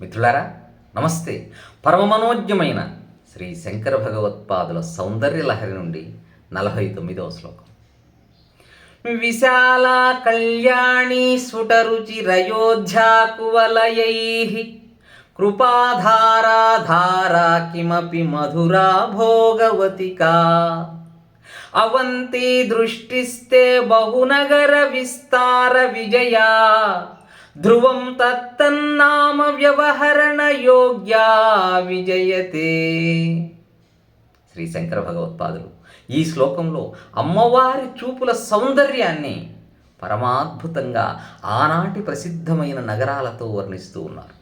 మిత్రులారా నమస్తే. పరమమనోజ్ఞమైన శ్రీ శంకర భగవత్పాదుల సౌందర్య లహరి నుండి నలభై తొమ్మిదవ శ్లోకం. విశాల కళ్యాణి స్ఫుటరుచిరయోధ్యా కువలయై. కృపాధారాధారా కిమపి మధురా భోగవతికా. అవంతి దృష్టిస్తే బహునగర విస్తార విజయా. ధ్రువం తత్తన్నామ వ్యవహరణ యోగ్యా విజయతే. శ్రీ శంకర భగవత్పాదులు ఈ శ్లోకంలో అమ్మవారి చూపుల సౌందర్యాన్ని పరమాద్భుతంగా ఆనాటి ప్రసిద్ధమైన నగరాలతో వర్ణిస్తూ ఉన్నారు.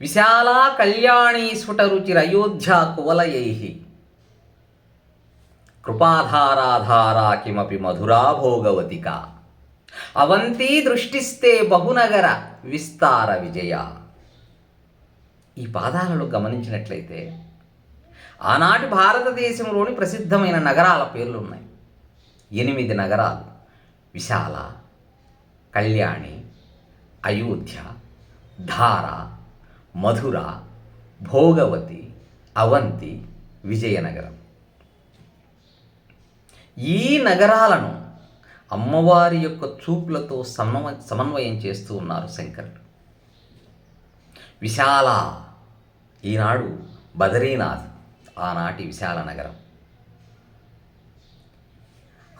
విశాలా రుచిర స్ఫుటరుచిరయోధ్యా కువలయై. కృపాధారాధారా కిమపి మధురా భోగవతిక. అవంతి దృష్టిస్తే బహునగర విస్తార విజయ. ఈ పాదాలను గమనించినట్లయితే ఆనాటి భారతదేశంలోని ప్రసిద్ధమైన నగరాల పేర్లు ఉన్నాయి. ఎనిమిది నగరాలు. విశాల కళ్యాణి అయోధ్య ధార మధుర భోగవతి అవంతి విజయనగరం. ఈ నగరాలను అమ్మవారి యొక్క చూపులతో సమన్వ సమన్వయం చేస్తూ ఉన్నారు శంకరుడు విశాల ఈనాడు బదరీనాథ్ ఆనాటి విశాల నగరం.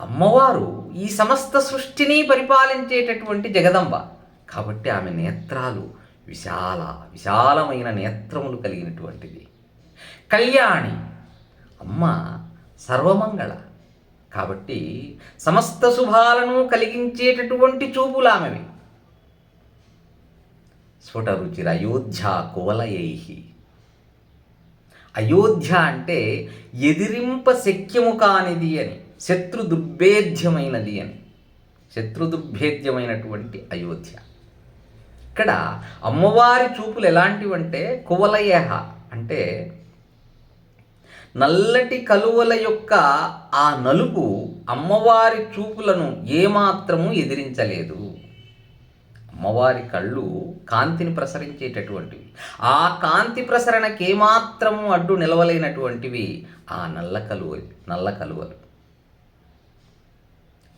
అమ్మవారు ఈ సమస్త సృష్టిని పరిపాలించేటటువంటి జగదంబ. కాబట్టి ఆమె నేత్రాలు విశాల విశాలమైన నేత్రములు కలిగినటువంటిది. కళ్యాణి అమ్మ సర్వమంగళ. కాబట్టి సమస్త శుభాలను కలిగించేటటువంటి చూపులు స్ఫుట రుచిర అయోధ్య కువలయై అయోధ్య అంటే ఎదిరింప శక్యము కానిది అని శత్రు దుర్భేద్యమైనది అని శత్రు దుర్భేద్యమైనటువంటి అయోధ్య. ఇక్కడ అమ్మవారి చూపులు ఎలాంటివంటే కువలయహ అంటే నల్లటి కలువల యొక్క ఆ నలుపు అమ్మవారి చూపులను ఏమాత్రము ఎదిరించలేదు. అమ్మవారి కళ్ళు కాంతిని ప్రసరించేటటువంటివి. ఆ కాంతి ప్రసరణకి ఏమాత్రము అడ్డు నిలవలేనటువంటివి ఆ నల్ల కలువలు నల్ల కలువలు.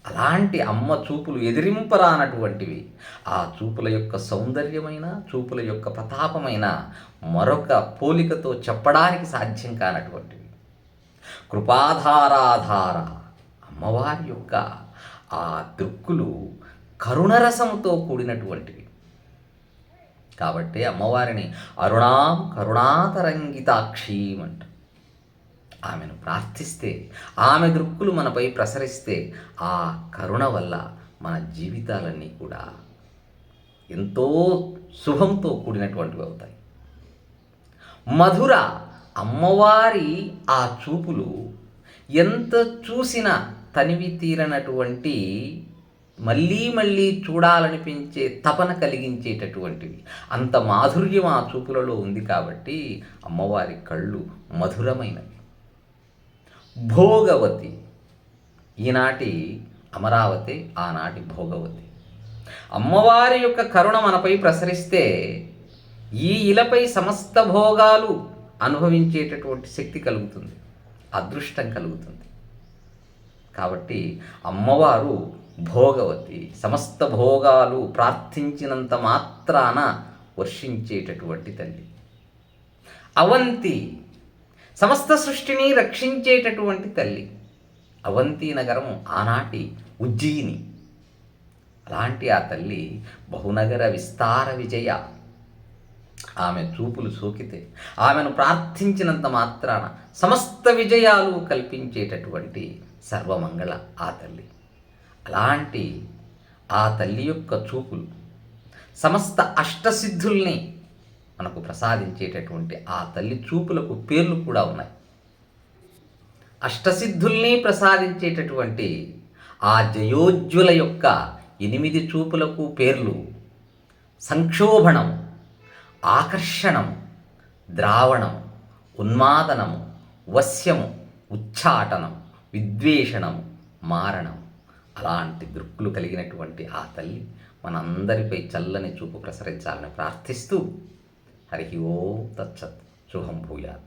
అలాంటి అమ్మ చూపులు ఎదిరింపరానటువంటివి. ఆ చూపుల యొక్క సౌందర్యమైన చూపుల యొక్క ప్రతాపమైన మరొక పోలికతో చెప్పడానికి సాధ్యం కానటువంటివి. కృపాధారాధార. అమ్మవారి యొక్క ఆ దృక్కులు కరుణరసంతో కూడినటువంటివి. కాబట్టి అమ్మవారిని అరుణాం కరుణాతరంగితాక్షీం అంట ఆమెను ప్రార్థిస్తే ఆమె దృక్కులు మనపై ప్రసరిస్తే ఆ కరుణ వల్ల మన జీవితాలన్నీ కూడా ఎంతో శుభంతో కూడినటువంటివి అవుతాయి. మధుర అమ్మవారి ఆ చూపులు ఎంత చూసినా తనివి తీరనటువంటి మళ్ళీ మళ్ళీ చూడాలనిపించే తపన కలిగించేటటువంటివి. అంత మాధుర్యం ఆ చూపులలో ఉంది కాబట్టి అమ్మవారి కళ్ళు మధురమైనవి. భోగవతి. ఈనాటి అమరావతి ఆనాటి భోగవతి. అమ్మవారి యొక్క కరుణ మనపై ప్రసరిస్తే ఈ ఇలపై సమస్త భోగాలు అనుభవించేటటువంటి శక్తి కలుగుతుంది. అదృష్టం కలుగుతుంది. కాబట్టి అమ్మవారు భోగవతి సమస్త భోగాలు ప్రార్థించినంత మాత్రాన వర్షించేటటువంటి తల్లి. అవంతి సమస్త సృష్టిని రక్షించేటటువంటి తల్లి. అవంతి నగరం ఆనాటి ఉజ్జయిని. అలాంటి ఆ తల్లి బహునగర విస్తార విజయ ఆమె చూపులు సోకితే ఆమెను ప్రార్థించినంత మాత్రాన సమస్త విజయాలు కల్పించేటటువంటి సర్వమంగళ ఆ తల్లి. అలాంటి ఆ తల్లి యొక్క చూపులు సమస్త అష్టసిద్ధుల్ని మనకు ప్రసాదించేటటువంటి ఆ తల్లి చూపులకు పేర్లు కూడా ఉన్నాయి. అష్టసిద్ధుల్ని ప్రసాదించేటటువంటి ఆ జయోజ్వల యొక్క ఎనిమిది చూపులకు పేర్లు సంక్షోభణం ఆకర్షణం ద్రావణం ఉన్మాదనము వశ్యము ఉచ్చాటనం విద్వేషణం మారణం అలాంటి దృక్కులు కలిగినటువంటి ఆ తల్లి మనందరిపై చల్లని చూపు ప్రసరించాలని ప్రార్థిస్తూ హరి ఓ తచ్చత్ శుభం భూయాత్.